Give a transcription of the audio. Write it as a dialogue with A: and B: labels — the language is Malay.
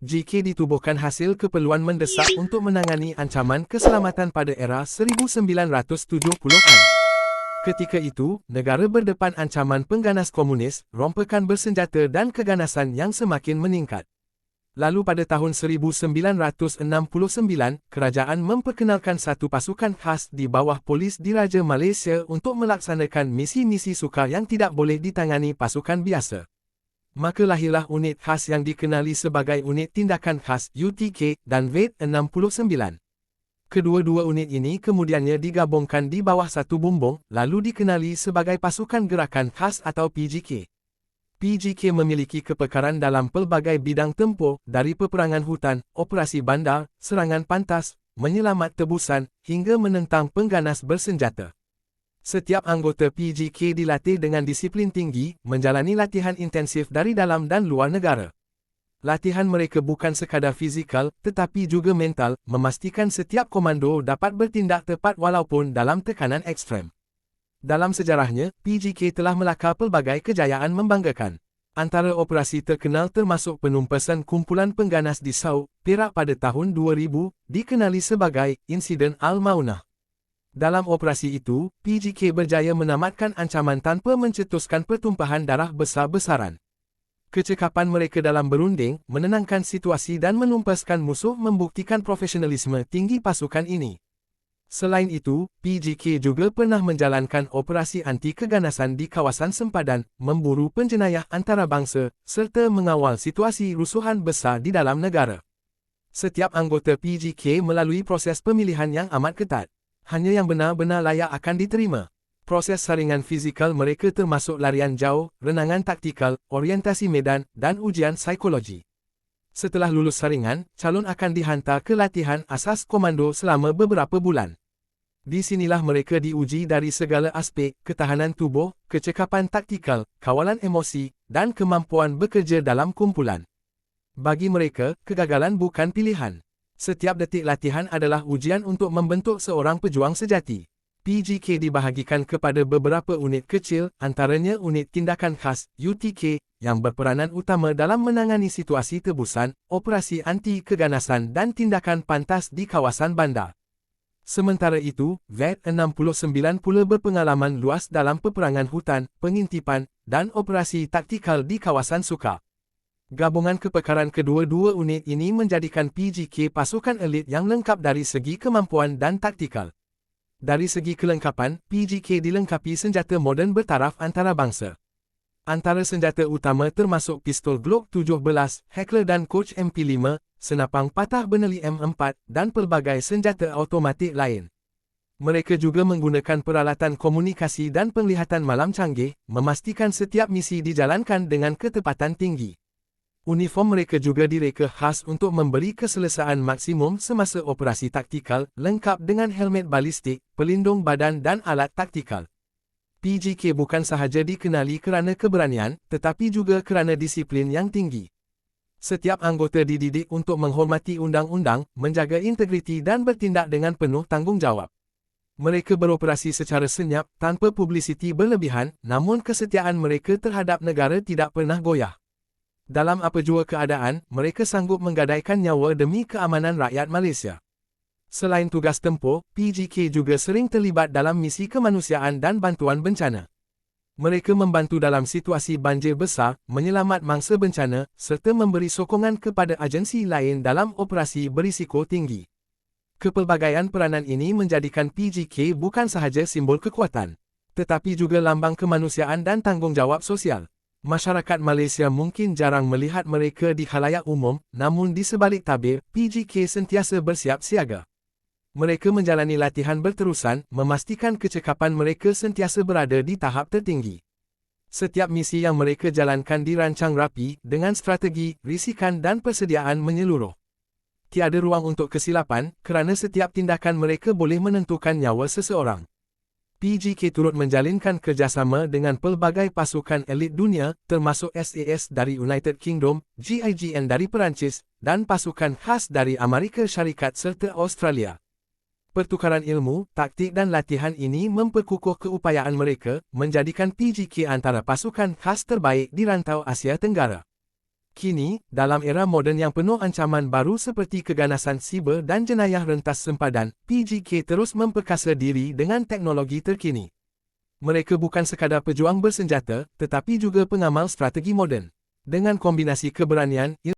A: GK ditubuhkan hasil keperluan mendesak untuk menangani ancaman keselamatan pada era 1970-an. Ketika itu, negara berdepan ancaman pengganas komunis, rompekan bersenjata dan keganasan yang semakin meningkat. Lalu pada tahun 1969, kerajaan memperkenalkan satu pasukan khas di bawah polis diraja Malaysia untuk melaksanakan misi-misi sukar yang tidak boleh ditangani pasukan biasa. Maka lahirlah unit khas yang dikenali sebagai Unit Tindakan Khas UTK dan VET 69. Kedua-dua unit ini kemudiannya digabungkan di bawah satu bumbung, lalu dikenali sebagai Pasukan Gerakan Khas atau PGK. PGK memiliki kepekaran dalam pelbagai bidang tempur, dari peperangan hutan, operasi bandar, serangan pantas, menyelamat tebusan, hingga menentang pengganas bersenjata. Setiap anggota PGK dilatih dengan disiplin tinggi, menjalani latihan intensif dari dalam dan luar negara. Latihan mereka bukan sekadar fizikal, tetapi juga mental, memastikan setiap komando dapat bertindak tepat walaupun dalam tekanan ekstrem. Dalam sejarahnya, PGK telah melakar pelbagai kejayaan membanggakan. Antara operasi terkenal termasuk penumpasan kumpulan pengganas di Sau, Perak pada tahun 2000, dikenali sebagai Insiden Al-Maunah. Dalam operasi itu, PGK berjaya menamatkan ancaman tanpa mencetuskan pertumpahan darah besar-besaran. Kecekapan mereka dalam berunding, menenangkan situasi dan menumpaskan musuh membuktikan profesionalisme tinggi pasukan ini. Selain itu, PGK juga pernah menjalankan operasi anti-keganasan di kawasan sempadan, memburu penjenayah antarabangsa, serta mengawal situasi rusuhan besar di dalam negara. Setiap anggota PGK melalui proses pemilihan yang amat ketat. Hanya yang benar-benar layak akan diterima. Proses saringan fizikal mereka termasuk larian jauh, renangan taktikal, orientasi medan, dan ujian psikologi. Setelah lulus saringan, calon akan dihantar ke latihan asas komando selama beberapa bulan. Di sinilah mereka diuji dari segala aspek, ketahanan tubuh, kecekapan taktikal, kawalan emosi, dan kemampuan bekerja dalam kumpulan. Bagi mereka, kegagalan bukan pilihan. Setiap detik latihan adalah ujian untuk membentuk seorang pejuang sejati. PGK dibahagikan kepada beberapa unit kecil, antaranya unit tindakan khas UTK yang berperanan utama dalam menangani situasi tebusan, operasi anti-keganasan dan tindakan pantas di kawasan bandar. Sementara itu, VET 69 pula berpengalaman luas dalam peperangan hutan, pengintipan, dan operasi taktikal di kawasan sukar. Gabungan kepekaran kedua-dua unit ini menjadikan PGK pasukan elit yang lengkap dari segi kemampuan dan taktikal. Dari segi kelengkapan, PGK dilengkapi senjata moden bertaraf antarabangsa. Antara senjata utama termasuk pistol Glock 17, Heckler dan Coach MP5, senapang patah beneli M4 dan pelbagai senjata automatik lain. Mereka juga menggunakan peralatan komunikasi dan penglihatan malam canggih, memastikan setiap misi dijalankan dengan ketepatan tinggi. Uniform mereka juga direka khas untuk memberi keselesaan maksimum semasa operasi taktikal, lengkap dengan helmet balistik, pelindung badan dan alat taktikal. PGK bukan sahaja dikenali kerana keberanian, tetapi juga kerana disiplin yang tinggi. Setiap anggota dididik untuk menghormati undang-undang, menjaga integriti dan bertindak dengan penuh tanggungjawab. Mereka beroperasi secara senyap, tanpa publisiti berlebihan, namun kesetiaan mereka terhadap negara tidak pernah goyah. Dalam apa jua keadaan, mereka sanggup menggadaikan nyawa demi keamanan rakyat Malaysia. Selain tugas tempur, PGK juga sering terlibat dalam misi kemanusiaan dan bantuan bencana. Mereka membantu dalam situasi banjir besar, menyelamat mangsa bencana, serta memberi sokongan kepada agensi lain dalam operasi berisiko tinggi. Kepelbagaian peranan ini menjadikan PGK bukan sahaja simbol kekuatan, tetapi juga lambang kemanusiaan dan tanggungjawab sosial. Masyarakat Malaysia mungkin jarang melihat mereka di khalayak umum, namun di sebalik tabir, PGK sentiasa bersiap siaga. Mereka menjalani latihan berterusan, memastikan kecekapan mereka sentiasa berada di tahap tertinggi. Setiap misi yang mereka jalankan dirancang rapi, dengan strategi, risikan dan persediaan menyeluruh. Tiada ruang untuk kesilapan, kerana setiap tindakan mereka boleh menentukan nyawa seseorang. PGK turut menjalinkan kerjasama dengan pelbagai pasukan elit dunia, termasuk SAS dari United Kingdom, GIGN dari Perancis, dan pasukan khas dari Amerika Syarikat serta Australia. Pertukaran ilmu, taktik dan latihan ini memperkukuh keupayaan mereka, menjadikan PGK antara pasukan khas terbaik di rantau Asia Tenggara. Kini, dalam era moden yang penuh ancaman baru seperti keganasan siber dan jenayah rentas sempadan, PGK terus memperkasa diri dengan teknologi terkini. Mereka bukan sekadar pejuang bersenjata, tetapi juga pengamal strategi moden. Dengan kombinasi keberanian,